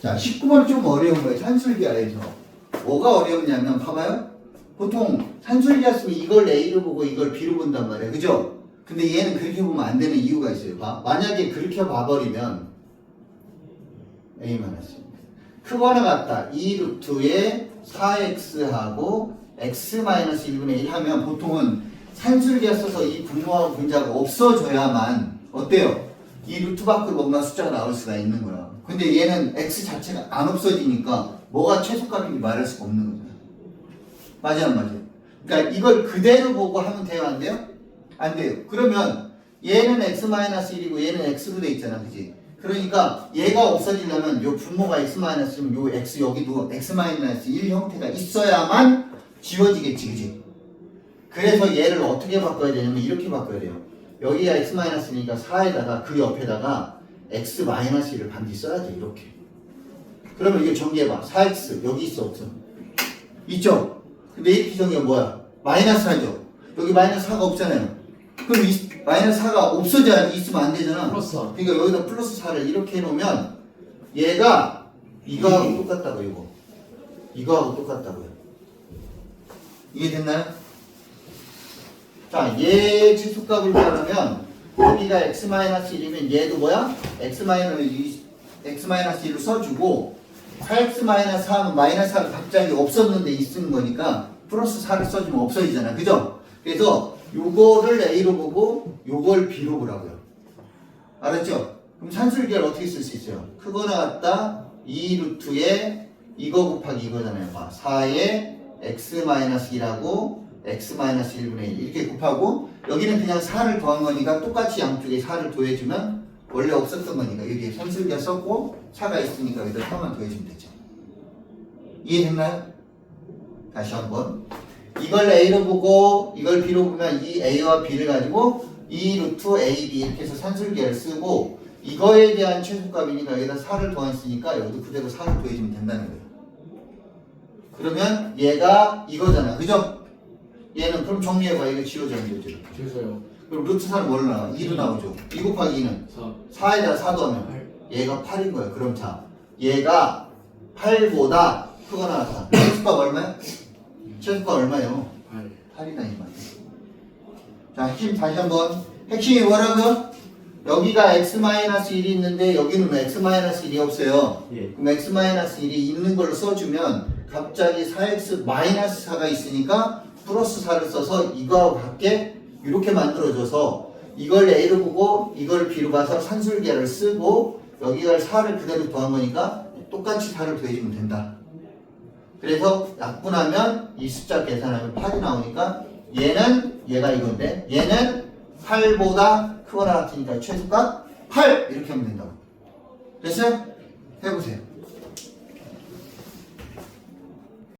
자, 19번은 좀 어려운 거예요. 산술기하에서. 뭐가 어려웠냐면, 봐봐요. 보통 산술기였으면 이걸 A로 보고 이걸 B로 본단 말이에요. 그죠? 근데 얘는 그렇게 보면 안 되는 이유가 있어요. 봐. 만약에 그렇게 봐버리면 A-1. 크거나 같다. 2 루트에 4x하고 x-1분의 1 하면 보통은 산술기가 써서 이 분모하고 분자가 없어져야만 어때요? 이 루트 밖으로 뭔가 숫자가 나올 수가 있는 거야. 근데 얘는 x 자체가 안 없어지니까 뭐가 최소값인지 말할 수가 없는 거잖아. 맞아요, 안 맞아요? 그러니까 이걸 그대로 보고 하면 돼요, 안 돼요? 안 돼요. 그러면 얘는 x-1이고 얘는 x로 돼 있잖아, 그지? 그러니까 얘가 없어지려면 요 분모가 x-1이면 요 x 여기도 x-1 형태가 있어야만 지워지겠지, 그지? 그래서 얘를 어떻게 바꿔야 되냐면 이렇게 바꿔야 돼요. 여기가 x-이니까 4에다가 그 옆에다가 x-1을 반드시 써야 돼, 이렇게. 그러면 이거 정리해봐. 4x 여기 있어, 없어? 있죠? 근데 이렇게 정리가 뭐야? 마이너스 4죠? 여기 마이너스 4가 없잖아요. 그럼 이, 마이너스 4가 없어져야 있으면 안 되잖아. 플러스 4. 그러니까 여기다 플러스 4를 이렇게 해놓으면 얘가 이거하고 똑같다고 이거. 이거하고 똑같다고요. 이해됐나요? 자, 얘 지수값을 구하려면 여기가 x-1이면 얘도 뭐야? x-1을 x-1을 써주고 4x-4하면 마이너스 4가 갑자기 없었는데 있는 거니까 플러스 4를 써주면 없어지잖아. 그죠? 그래서 요거를 A로 보고 요걸 B로 보라고요. 알았죠? 그럼 산술기를 어떻게 쓸 수 있어요? 크거나 같다 2 루트에 이거 곱하기 이거잖아요. 봐. 4에 x-2라고 x-1분의 1 이렇게 곱하고 여기는 그냥 4를 더한 거니까 똑같이 양쪽에 4를 더해주면 원래 없었던 거니까 여기에 산술기가 썼고 4가 있으니까 여기다 4만 더해주면 되죠. 이해됐나요? 다시 한번 이걸 A로 보고 이걸 B로 보면 이 A와 B를 가지고 2 루트 A, B 이렇게 해서 산술기를 쓰고 이거에 대한 최소값이니까 여기다 4를 더했으니까 여기도 그대로 4를 더해주면 된다는 거예요. 그러면 얘가 이거잖아. 그죠? 얘는 그럼 정리해봐. 이거 지워져야 되죠. 그래서요. 그럼 루트 4는 뭘로 나와? 2로 나오죠. 2 곱하기 2는 4. 4에다 4 더하면 8. 얘가 8인 거야. 그럼 자, 얘가 8보다 크거나 같다. 최소값 얼마야? 최소값 얼마예요? 8. 8이다 이 말이야. 자, 핵심 다시 한번. 핵심이 뭐라고요? 여기가 x-1이 있는데 여기는 x-1이 없어요. 예. 그럼 x-1이 있는 걸로 써주면 갑자기 4x-4가 있으니까 플러스 4를 써서 이거하고 같게 이렇게 만들어줘서 이걸 A로 보고 이걸 B로 봐서 산술계를 쓰고 여기가 4를 그대로 더한 거니까 똑같이 4를 더해주면 된다. 그래서 약분하면 이 숫자 계산하면 8이 나오니까 얘는 얘가 이건데 얘는 8보다 크거나 같으니까 최소값 8 이렇게 하면 된다고. 됐어요? 해보세요.